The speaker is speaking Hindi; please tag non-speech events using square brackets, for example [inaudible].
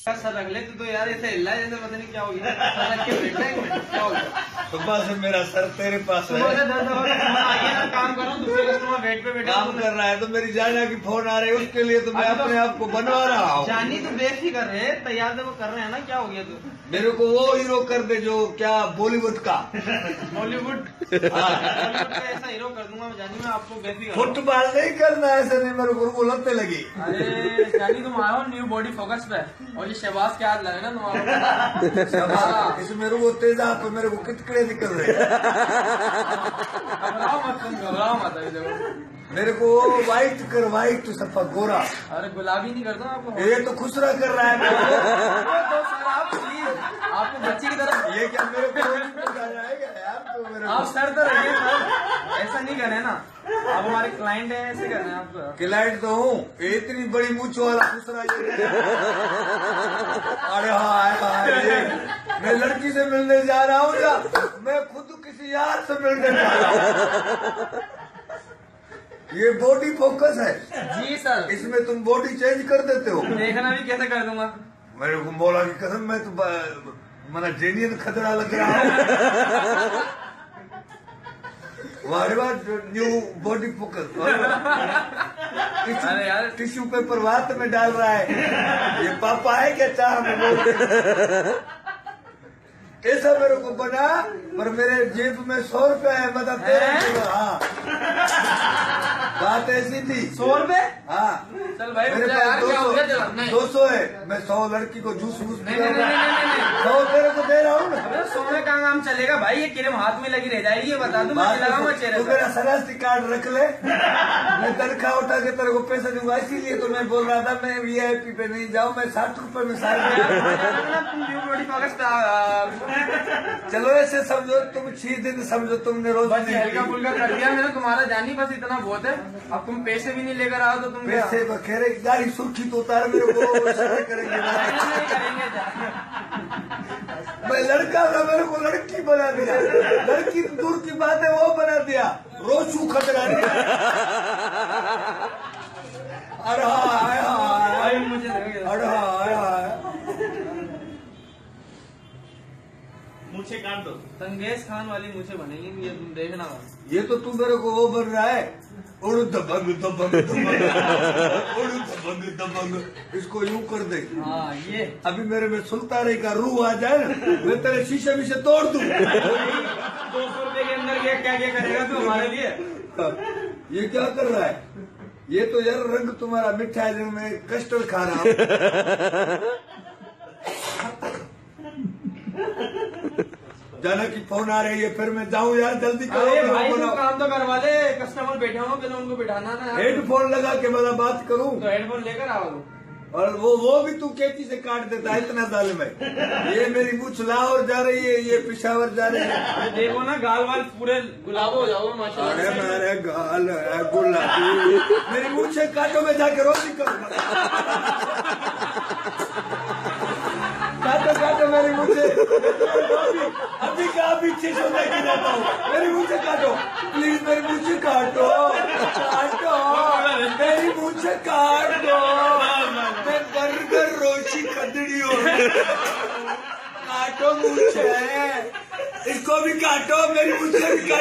सर रख ले तो यार ऐसे हिला जैसे पता नहीं क्या हो गया? सुबह से मेरा सर तेरे पास है। काम करो दूसरे कस्टमर वेट पे बैठे काम कर रहा है तो मेरी जाना की फ़ोन आ रही है उसके लिए तो मैं तो- अपने आप को बनवा रहा हूँ। जानी तो बेस ही कर रहे हैं तैयार वो कर रहे हैं ना क्या हो गया तू? मेरे को वो हीरो कर दे जो क्या बॉलीवुड का। बॉलीवुड बॉलीवुड ऐसा हीरो कर दूँगा मैं जानी मैं आपको ही। फुटबॉल नहीं करना ऐसे नहीं मेरे को लगते लगी। अरे जानी तुम आयो न्यू बॉडी फोकस पे और ये शहबाज के हाथ लगे ना तुम्हारा। [laughs] हाँ। इसमें वो तेजा पे मेरे को कितकड़े निकल रहे हैं। मेरे को वो व्हाइट कर व्हाइट सफ़ा गोरा। अरे गुलाबी नहीं करता आपको। ये तो खुसरा कर रहा है तो सर आप आपको बच्चे की तरह। ये क्या मेरे को यार? तो आप सर तो रहिए सर ऐसा नहीं करें ना। आप हमारे क्लाइंट हैं ऐसे करना है आपको क्लाइंट तो हूँ। इतनी बड़ी मूछ वाला खुसरा ये अरे हाय हाय ये मैं लड़की से मिलने जा रहा हूँ या मैं खुद किसी यार से मिलने जा रहा हूँ। ये बॉडी फोकस है। जी सर। इसमें तुम बॉडी चेंज कर देते हो। देखना भी कैसे कर दूँगा? मेरे को मौला की कसम मैं तो मना जेनियन खतरा लग रहा हूँ। वारे न्यू बॉडी फोकस अरे यार। टिश्यू पेपर वात में डाल रहा है। ये पापा है क्या चाह में बोल? ऐसा मेरे को बना पर मेरे जेब में सौ रुपया है मतलब तेरह हैं? बात ऐसी थी। सौ रुपए? हाँ। चल भाई मेरे पास दो सौ है मैं सौ लड़की को जूस वूस नहीं, नहीं, नहीं, नहीं। सौ तेरे को दे रहा हूँ ना। सौ में कहाँ काम चलेगा? भाई ये क्रीम हाथ में लगी रह जाएगी ये बता दूँ मैं चेहरे मेरा सरास्ती कार्ड रख ले। मैं तनख्वाह उठा के तेरे को पैसा दूँगा इसीलिए तो मैं बोल रहा था मैं वीआईपी पे नहीं जाऊँ मैं साठ रुपए में फोकस चलो ऐसे समझो तुम छह दिन समझो तुमने रोज हल्का फुल्का कर दिया मैंने तुम्हारा जानी बस इतना बहुत है। अब तुम पैसे भी नहीं लेकर आओ तो तुम पैसे बखेरे गाड़ी सुर्खी तो उतार मेरे को करेंगे। मैं लड़का था मेरे को लड़की बना दिया। लड़की दूर की बात है वो बना दिया। रोशू खतरा दिया अरे हाय हाय भाई मुझे लगे अरे हाय हाय मुझे काट दो। तंगेज खान वाली मुझे बनेगी ये तुम देखना। ये तो तू मेरे को वो बन रहा है। उड़ दबंग दबंग दबंग [laughs] उड़ दबंग दबंग इसको यूँ कर दे। हाँ ये। अभी मेरे में सुल्तानी का रूह आ जाए ना मैं तेरे शीशे वीशे तोड़ दूँ। [laughs] दो सौ रुपए के अंदर ये क्या क्या करेगा तू हमारे लिए? ये क्या कर रहा है? ये तो यार रंग तुम्हारा मिठाई है जिसमें कस्टर्ड खा रहा हूँ। [laughs] जाना की फ़ोन आ रही है फिर मैं जाऊँ यार जल्दी करो भाई काम तो करवा ले कस्टमर बैठे हो पहले उनको बिठाना ना। हेडफोन लगा के मैं बात करूँ। तो हेडफोन लेकर आओ। और वो वो भी तू कैची से काट देता है इतना दाल में ये मेरी मुछ लाहौर जा रही है ये पिशावर जा रही है। देखो ना गाल वाल पूरे गुलाब हो जाओ माशाल्लाह। अरे मेरे गाल है गुलाबी। मेरी मुझे काटो में जाके रोटी करूँगा काटो काटो मेरी मुझे अभी क्या अभी छह की जाता हूँ? मेरी मुझे काटो। प्लीज़ मेरी मुझे काटो। काटो। मेरी मुझे काट। मैं बर्गर रोशी खदड़ी हूँ। काटो मुझे। इसको भी काटो, मेरी मुझे भी काटो।